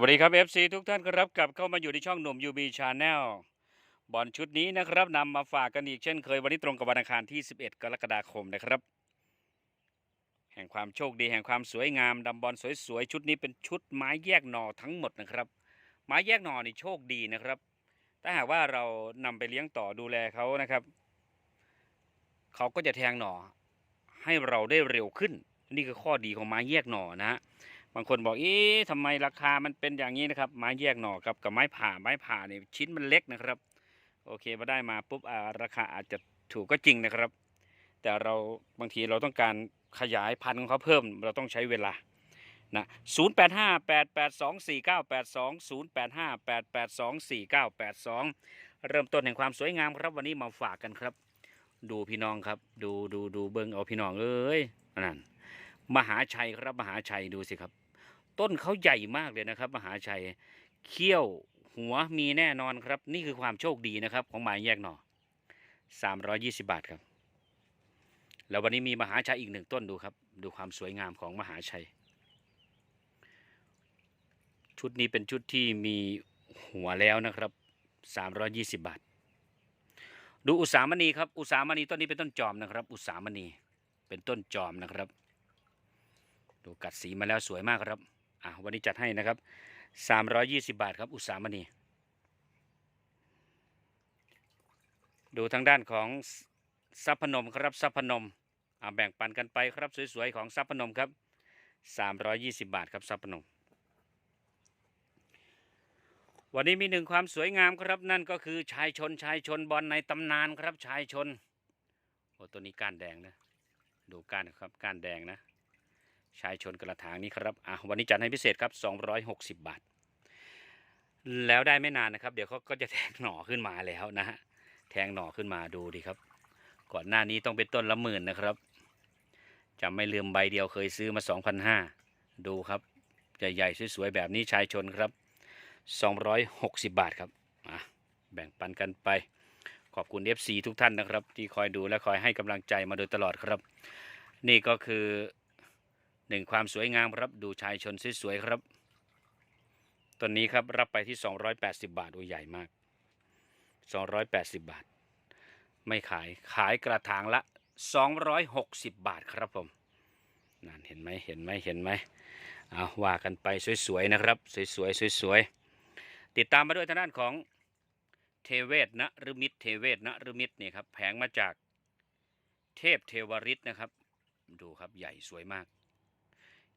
วัสดีครับ FC ทุกท่านครับกลับเข้ามาอยู่ในช่องหนุ่ม UB Channel บอลชุดนี้นะครับนำมาฝากกันอีกเช่นเคยวันนี้ตรงกับวันอังคารที่ 11 กรกฎาคมนะครับ แห่งความโชคดีแห่งความสวยงามดำบอลสวยๆ ชุดนี้เป็นชุดไม้แยกหน่อทั้งหมดนะครับ ไม้แยกหน่อนี่โชคดีนะครับ ถ้าหากว่าเรานำไปเลี้ยงต่อดูแลเขานะครับ เขาก็จะแทงหน่อให้เราได้เร็วขึ้น นี่คือข้อดีของไม้แยกหน่อนะฮะ บางคนบอกเอ๊ะทำไมราคามันเป็นอย่างนี้นะครับ ไม้แยกหน่อกับกับไม้ผ่าไม้ผ่าเนี่ยชิ้นมันเล็กนะครับ โอเคมาได้มาปุ๊บอ่าราคาอาจจะถูกก็จริงนะครับ แต่เราบางทีเราต้องการขยายพันธุ์ของเขาเพิ่มเราต้องใช้เวลานะ0 8 5 8 8 2 4 9 8 2 0 8 5 8 8 2 4 9 8 2 เริ่มต้นแห่งความสวยงามครับวันนี้มาฝากกันครับ ดูพี่น้องครับ ดูดูดูเบิ้งเอาพี่น้องเอ้ยนั่นมหาชัยครับมหาชัยดูสิครับ ต้นเขาใหญ่มากเลยนะครับ มหาชัยเขี้ยวหัวมีแน่นอนครับ นี่คือความโชคดีนะครับ ของหมายแยกหน่อ320 บาทครับ แล้ววันนี้มีมหาชัยอีกหนึ่งต้นดูครับ ดูความสวยงามของมหาชัย ชุดนี้เป็นชุดที่มีหัวแล้วนะครับ 320 บาท ดูอุสามณีครับ อุสามณีต้นนี้เป็นต้นจอมนะครับ อุสามณีเป็นต้นจอมนะครับ ดูกัดสีมาแล้วสวยมากครับ อะวันนี้จัดให้นะครับ320บาทครับ อุตสามณี ดูทางด้านของซับพนมครับซับพนมอะแบ่งปันกันไปครับสวยๆของซับพนมครับ320บาทครับซับพนมวันนี้มีหนึ่งความสวยงามครับนั่นก็คือชายชนชายชนบอลในตำนานครับชายชนโอ้ตัวนี้ก้านแดงนะ ดูก้านครับก้านแดงนะ ชายชนกระถางนี้ครับอะวันนี้จัดให้พิเศษครับ 260 บาท แล้วได้ไม่นานนะครับ เดี๋ยวเขาก็จะแทงหน่อขึ้นมาแล้วนะฮะแทงหน่อขึ้นมาดูดิครับ ก่อนหน้านี้ต้องเป็นต้นละหมื่นนะครับจำไม่ลืมใบเดียวเคยซื้อมา 2,500 ดูครับใหญ่ๆสวยๆแบบนี้ชายชนครับ 260 บาทครับอะแบ่งปันกันไป ขอบคุณ FC ทุกท่านนะครับ ที่คอยดูและคอยให้กำลังใจมาโดยตลอดครับ นี่ก็คือ หนึ่งความสวยงามครับดูชายชนสวยๆครับต้นนี้ครับรับไปที่ 280 บาทโอ้ใหญ่มาก 280 บาท ไม่ขายขายกระถางละ 260 บาทครับผมนั่นเห็นไหมเห็นไหมเห็นไหมเอาว่ากันไปสวยๆนะครับ สวยๆสวยๆติดตามมาด้วยทางด้านของเทเวศนะหรือมิตรเทเวศนะหรือมิตรนี่ครับแผงมาจากเทพเทวริตนะครับ ดูครับใหญ่สวยมาก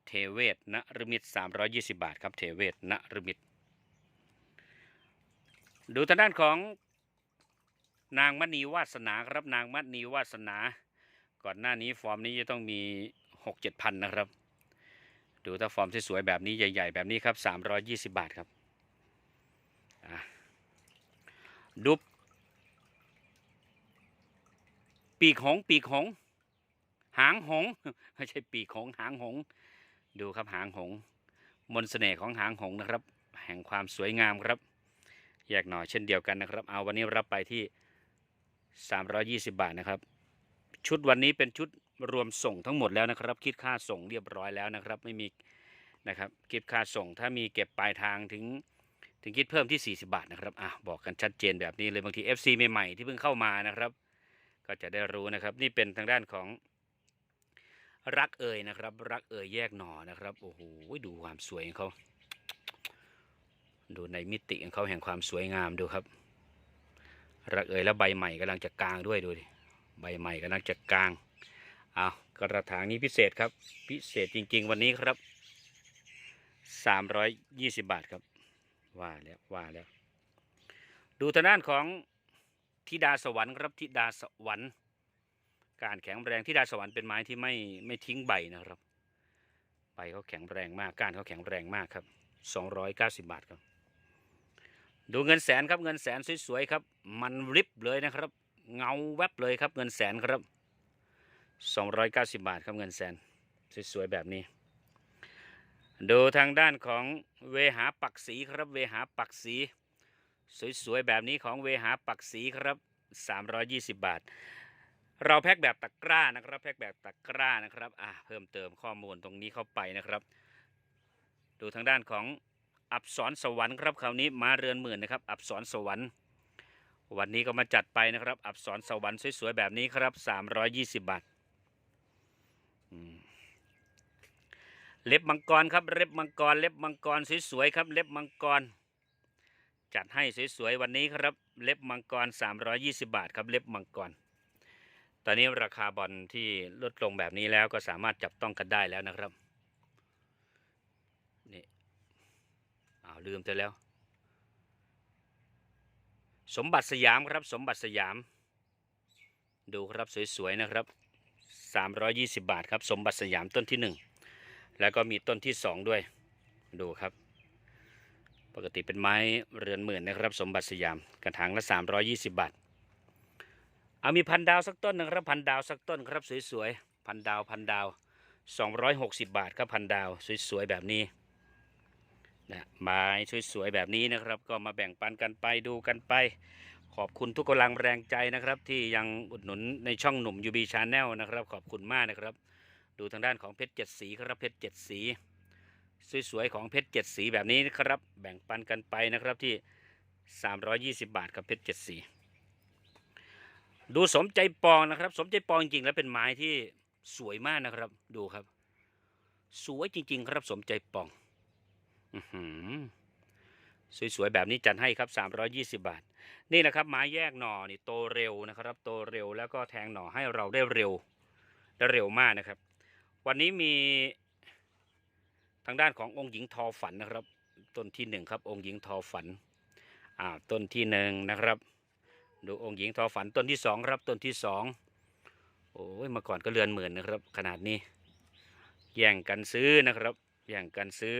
เทเวศนรมิต320 บาทครับเทเวศนรมิตดูทางด้านของนางมณีวาสนาครับนางมณีวาสนา ก่อนหน้านี้ฟอร์มนี้จะต้องมี 6 7พันนะครับ ดูถ้าฟอร์มสวยๆแบบนี้ใหญ่ ๆ แบบนี้ครับ 320 บาทครับอะดูปีกหงส์ปีกหงส์หางหงส์ไม่ใช่ปีกหงส์หางหงส์ ดูครับหางหงมนต์เสน่ห์ของหางหงนะครับ แห่งความสวยงามครับ แยกหน่อยเช่นเดียวกันนะครับ เอาวันนี้รับไปที่ 320 บาทนะครับ ชุดวันนี้เป็นชุดรวมส่งทั้งหมดแล้วนะครับ คิดค่าส่งเรียบร้อยแล้วนะครับ ไม่มีนะครับคิดค่าส่งถ้ามีเก็บปลายทางถึงถึงคิดเพิ่มที่ 40 บาทนะครับอะบอกกันชัดเจนแบบนี้เลยบางที FC ใหม่ๆที่เพิ่งเข้ามานะครับ ก็จะได้รู้นะครับ นี่เป็นทางด้านของ รักเอ่ยนะครับ รักเอ่ยแยกหน่อนะครับโอ้โหดูความสวยของเขาดูในมิติของเขาแห่งความสวยงามดูครับ รักเอ่ยแล้วใบใหม่กำลังจะกลางด้วยดูดิใบใหม่กำลังจะกลางเอากระถางนี้พิเศษครับ พิเศษจริง ๆ วันนี้ครับ320บาทครับ ว่าแล้วว่าแล้ว ดูทางด้านของธิดาสวรรค์ครับธิดาสวรรค์ การแข็งแรงที่ดาสวรรค์เป็นไม้ที่ไม่ไม่ทิ้งใบนะครับ ใบเขาแข็งแรงมากก้านเขาแข็งแรงมากครับ 290 บาทครับ ดูเงินแสนครับเงินแสนสวยๆครับ มันริบเลยนะครับ เงาแวบเลยครับเงินแสนครับ 290 บาทครับเงินแสนสวยๆแบบนี้ ดูทางด้านของเวหาปักสีครับเวหาปักสีสวยๆแบบนี้ของเวหาปักสีครับ 320 บาท เราแพ็คแบบตะกร้านะครับแพ็คแบบตะกร้านะครับอะเพิ่มเติมข้อมูลตรงนี้เข้าไปนะครับ ดูทางด้านของอับสรสวรรค์ครับคราวนี้มาเรือนหมื่นนะครับ อับสรสวรรค์ วันนี้ก็มาจัดไปนะครับ อับสรสวรรค์สวยๆแบบนี้ครับ 320 บาทเล็บมังกรครับ เล็บมังกร เล็บมังกรสวยๆครับ เล็บมังกร จัดให้สวยๆวันนี้ครับ เล็บมังกร 320 บาทครับ เล็บมังกร ตอนนี้ราคาบอลที่ลดลงแบบนี้แล้วก็สามารถจับต้องกันได้แล้วนะครับนี่อ้าวลืมไปแล้ว สมบัติสยามครับ สมบัติสยาม ดูครับสวยๆนะครับ 320 บาทครับ สมบัติสยามต้นที่ 1 แล้วก็มีต้นที่ 2 ด้วย ดูครับ ปกติเป็นไม้เรือนหมื่นนะครับ สมบัติสยามกระถางละ 320 บาท เอามีพันดาวสักต้นหนะครับพันดาวสักต้นครับสวยๆพันดาวพันดาว 260 บาทครับพันดาวสวยๆแบบนี้นะไม้สวยๆแบบนี้นะครับ ก็มาแบ่งปันกันไปดูกันไป ขอบคุณทุกกำลังแรงใจนะครับ ที่ยังอุดหนุนในช่องหนุ่มยูบีชาแนลนะครับ ขอบคุณมากนะครับ ดูทางด้านของเพชรเจ็ดสีครับเพชรเจ็ดสีสวยๆของเพชรเจ็ดสีแบบนี้นะครับ แบ่งปันกันไปนะครับที่ 320 บาทครับเพชรเจ็ดสี ดูสมใจปองนะครับ สมใจปองจริงๆแล้วเป็นไม้ที่สวยมากนะครับ ดูครับ สวยจริง ๆ ครับสมใจปองอื้อสวยๆแบบนี้จัดให้ครับ 320 บาท นี่นะครับ ไม้แยกหน่อนี่โตเร็วนะครับ โตเร็วแล้วก็แทงหน่อให้เราได้เร็วได้เร็วมากนะครับ วันนี้มีทางด้านขององค์หญิงทอฝันนะครับ ต้นที่หนึ่งครับ องค์หญิงทอฝันอ่าต้นที่หนึ่งนะครับ ดูองค์หญิงทอฝันต้นที่สองครับต้นที่สองโอ้ยเมื่อก่อนก็เรือนหมื่นนะครับ ขนาดนี้ แย่งกันซื้อนะครับ แย่งกันซื้อ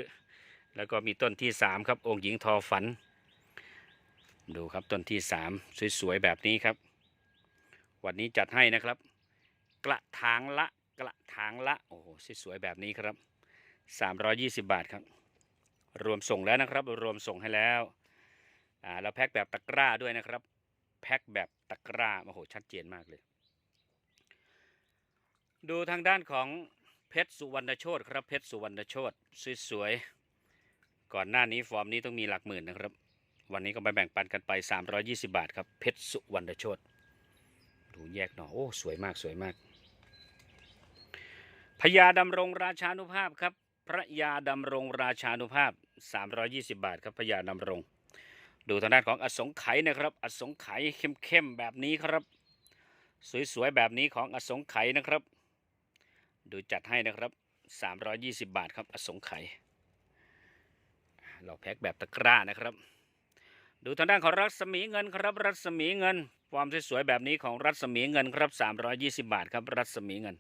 แล้วก็มีต้นที่สามครับ องค์หญิงทอฝัน ดูครับต้นที่สามสวยๆแบบนี้ครับ วันนี้จัดให้นะครับ กระถางละกระถางละโอ้โหสวยๆแบบนี้ครับ 320 บาทครับ รวมส่งแล้วนะครับ รวมส่งให้แล้วอ่าเราแพ็คแบบตะกร้าด้วยนะครับ แพ็คแบบตะกร้าโอ้โหชัดเจนมากเลย ดูทางด้านของเพชรสุวรรณโชตครับเพชรสุวรรณโชตสวยๆก่อนหน้านี้ฟอร์มนี้ต้องมีหลักหมื่นนะครับ วันนี้ก็ไปแบ่งปันกันไป 320 บาทครับเพชรสุวรรณโชตดูแยกหน่อโอ้สวยมากสวยมากพญาดำรงราชานุภาพครับ พระยาดำรงราชานุภาพ 320 บาทครับพระยาดำรง ดูทางด้านของอสงไขยนะครับ อสงไขยเข้มๆแบบนี้ครับ สวยๆแบบนี้ของอสงไขยนะครับ ดูจัดให้นะครับ 320 บาทครับ อสงไขยเราแพ็คแบบตะกร้านะครับ ดูทางด้านของรัศมีเงินครับ รัศมีเงินฟอร์มสวยๆแบบนี้ของรัศมีเงินครับ 320 บาทครับ รัศมีเงิน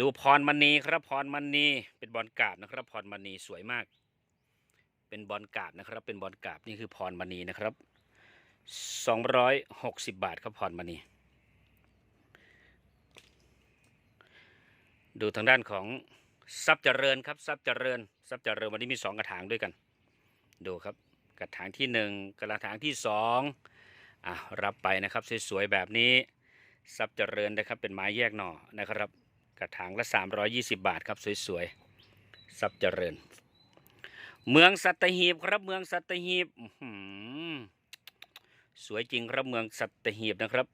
ดูพรมณีครับพรมณีเป็นบอลกาบนะครับพรมณีสวยมาก เป็นบอลกาบนะครับ เป็นบอลกาบนี่คือพรมณีนะครับ260บาทครับพรมณี ดูทางด้านของทรัพย์เจริญครับทรัพย์เจริญทรัพย์เจริญวันนี้มีสองกระถางด้วยกัน ดูครับกระถางที่หนึ่งกระถางที่สองอะรับไปนะครับสวยๆแบบนี้ทรัพย์เจริญนะครับเป็นไม้แยกหน่อนะครับ กระถางละ 320 บาทครับสวยๆทรัพย์เจริญ เมืองสัตหีบครับเมืองสัตหีบสวยจริงครับเมืองสัตหีบนะครับ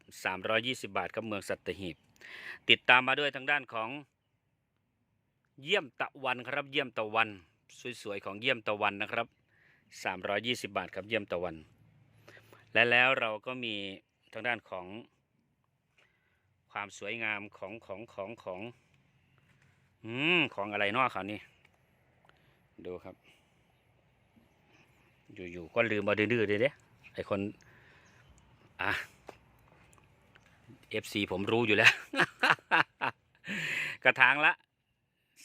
320 บาทครับเมืองสัตหีบ ติดตามมาด้วยทางด้านของ เยี่ยมตะวันครับเยี่ยมตะวัน สวยๆของเยี่ยมตะวันนะครับ 320 บาทครับเยี่ยมตะวัน และแล้วเราก็มีทางด้านของ ความสวยงามของของของของอืมของอะไรนอกเขานี่ดูครับ อยู่ๆก็ลืมมาดื้อๆเลยเด้ไอคนอะ FC ผมรู้อยู่แล้ว กระถางละ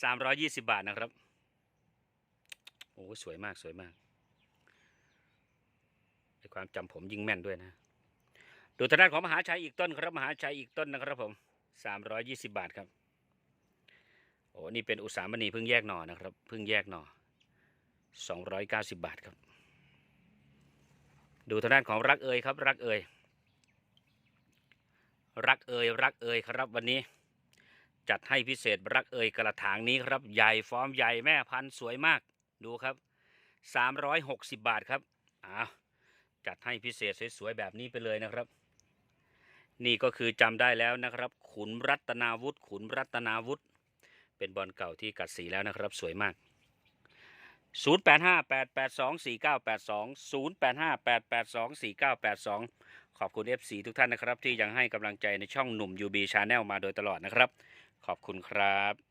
320บาทนะครับ โอ้สวยมากสวยมากในความจำผมยิ่งแม่นด้วยนะ ดูทางด้านของมหาชัยอีกต้นครับมหาชัยอีกต้นนะครับผม320บาทครับโอ้นี่เป็นอุตสามณีเพิ่งแยกหน่อนะครับเพิ่งแยกหน่อ290บาทครับ ดูทางด้านของรักเอยครับ รักเอยรักเอยรักเอยครับวันนี้ จัดให้พิเศษรักเอ่ยกระถางนี้ครับใหญ่ฟอร์มใหญ่แม่พันธุ์สวยมากดูครับ360บาทครับอ้าวจัดให้พิเศษสวยๆแบบนี้ไปเลยนะครับ นี่ก็คือจำได้แล้วนะครับ ขุนรัตนาวุฒิขุนรัตนาวุฒิเป็นบอลเก่าที่กัดสีแล้วนะครับ สวยมาก 0858824982 0858824982 ขอบคุณ FC ทุกท่านนะครับ ที่ยังให้กำลังใจในช่องหนุ่ม UB Channel มาโดยตลอดนะครับ ขอบคุณครับ